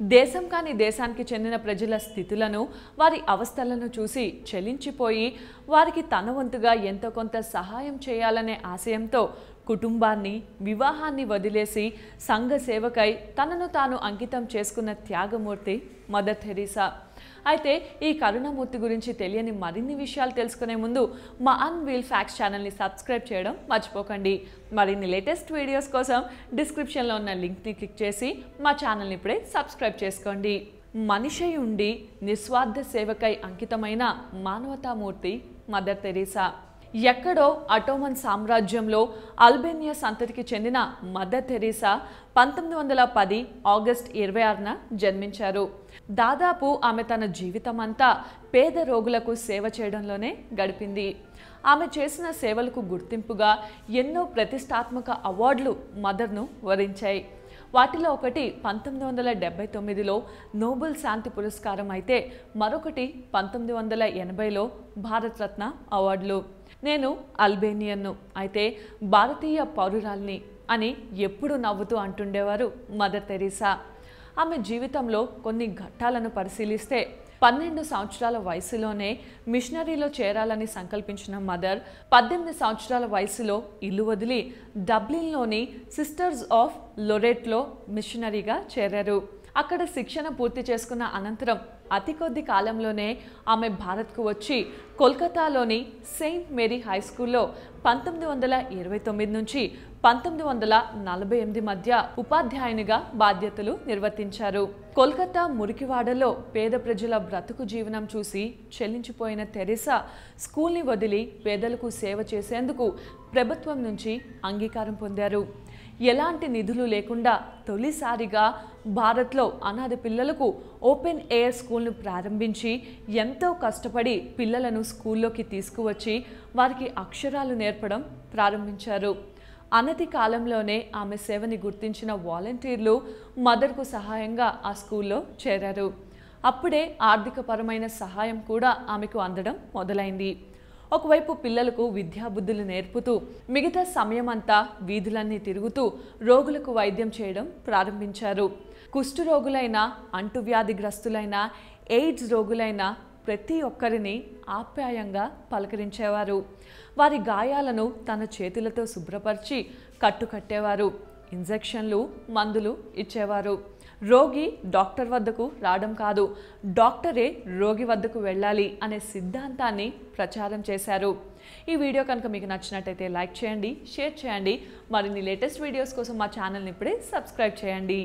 దేశం కాని దేశానికి చెందిన ప్రజల స్థితులను వారి అవస్థలను చూసి చెలించిపోయి వారికి తన వంతుగా ఎంతో కొంత సహాయం చేయాలనే ఆశయంతో కుటుంబాన్ని వివాహాన్ని వదిలేసి సంఘ సేవకై తనను తాను అంకితం చేసుకున్న త్యాగమూర్తి మదర్ థెరీసా. అయితే ఈ కరుణామూర్తి గురించి తెలియని మరిన్ని విషయాలు తెలుసుకునే ముందు మా అన్వీల్ ఫ్యాక్స్ ఛానల్ని సబ్స్క్రైబ్ చేయడం మర్చిపోకండి. మరిన్ని లేటెస్ట్ వీడియోస్ కోసం డిస్క్రిప్షన్లో ఉన్న లింక్ని క్లిక్ చేసి మా ఛానల్ని ఇప్పుడే సబ్స్క్రైబ్ చేసుకోండి. మనిషి ఉండి నిస్వార్థ సేవకై అంకితమైన మానవతామూర్తి మదర్ తెరీసా. ఎక్కడో అటోమన్ సామ్రాజ్యంలో అల్బేనియా సంతతికి చెందిన మదర్ థెరీసా పంతొమ్మిది వందల పది ఆగస్ట్ ఇరవై ఆరున జన్మించారు. దాదాపు ఆమె తన జీవితమంతా పేద రోగులకు సేవ చేయడంలోనే గడిపింది. ఆమె చేసిన సేవలకు గుర్తింపుగా ఎన్నో ప్రతిష్టాత్మక అవార్డులు మదర్ను వరించాయి. వాటిలో ఒకటి పంతొమ్మిది వందల డెబ్బై తొమ్మిదిలో నోబెల్ శాంతి పురస్కారం అయితే మరొకటి పంతొమ్మిది వందల ఎనభైలో భారతరత్న అవార్డులు. నేను అల్బేనియన్ను. అయితే భారతీయ పౌరురాల్ని అని ఎప్పుడు నవ్వుతూ అంటుండేవారు మదర్ తెరీసా. ఆమె జీవితంలో కొన్ని ఘట్టాలను పరిశీలిస్తే పన్నెండు సంవత్సరాల వయసులోనే మిషనరీలో చేరాలని సంకల్పించిన మదర్ పద్దెనిమిది సంవత్సరాల వయసులో ఇల్లు వదిలి డబ్లిన్లోని సిస్టర్స్ ఆఫ్ లొరెట్లో మిషనరీగా చేరారు. అక్కడ శిక్షణ పూర్తి చేసుకున్న అనంతరం అతి కొద్ది కాలంలోనే ఆమె భారత్కు వచ్చి కోల్కతాలోని సెయింట్ మేరీ హై స్కూల్లో పంతొమ్మిది వందల ఇరవై తొమ్మిది నుంచి పంతొమ్మిది వందల నలభై ఎనిమిది మధ్య ఉపాధ్యాయునిగా బాధ్యతలు నిర్వర్తించారు. కోల్కతా మురికివాడలో పేద ప్రజల బ్రతుకు జీవనం చూసి చెల్లించిపోయిన తెరెసా స్కూల్ని వదిలి పేదలకు సేవ చేసేందుకు ప్రభుత్వం నుంచి అంగీకారం పొందారు. ఎలాంటి నిధులు లేకుండా తొలిసారిగా భారత్లో అనాథ పిల్లలకు ఓపెన్ ఎయిర్ స్కూల్ను ప్రారంభించి ఎంతో కష్టపడి పిల్లలను స్కూల్లోకి తీసుకువచ్చి వారికి అక్షరాలు నేర్పడం ప్రారంభించారు. అనతి కాలంలోనే ఆమె సేవని గుర్తించిన వాలంటీర్లు మదర్కు సహాయంగా ఆ స్కూల్లో చేరారు. అప్పుడే ఆర్థికపరమైన సహాయం కూడా ఆమెకు అందడం మొదలైంది. ఒకవైపు పిల్లలకు విద్యాబుద్ధులు నేర్పుతూ మిగతా సమయమంతా వీధులన్నీ తిరుగుతూ రోగులకు వైద్యం చేయడం ప్రారంభించారు. కుష్ఠరోగులైన అంటువ్యాధిగ్రస్తులైన ఎయిడ్స్ రోగులైన ప్రతి ఒక్కరిని ఆప్యాయంగా పలకరించేవారు. వారి గాయాలను తన చేతులతో శుభ్రపరిచి కట్టుకట్టేవారు. ఇంజెక్షన్లు మందులు ఇచ్చేవారు. రోగి డాక్టర్ వద్దకు రావడం కాదు. డాక్టరే రోగి వద్దకు వెళ్ళాలి అనే సిద్ధాంతాన్ని ప్రచారం చేశారు. ఈ వీడియో కనుక మీకు నచ్చినట్టయితే లైక్ చేయండి షేర్ చేయండి. మరిన్ని లేటెస్ట్ వీడియోస్ కోసం మా ఛానల్ని ఇప్పుడే సబ్స్క్రైబ్ చేయండి.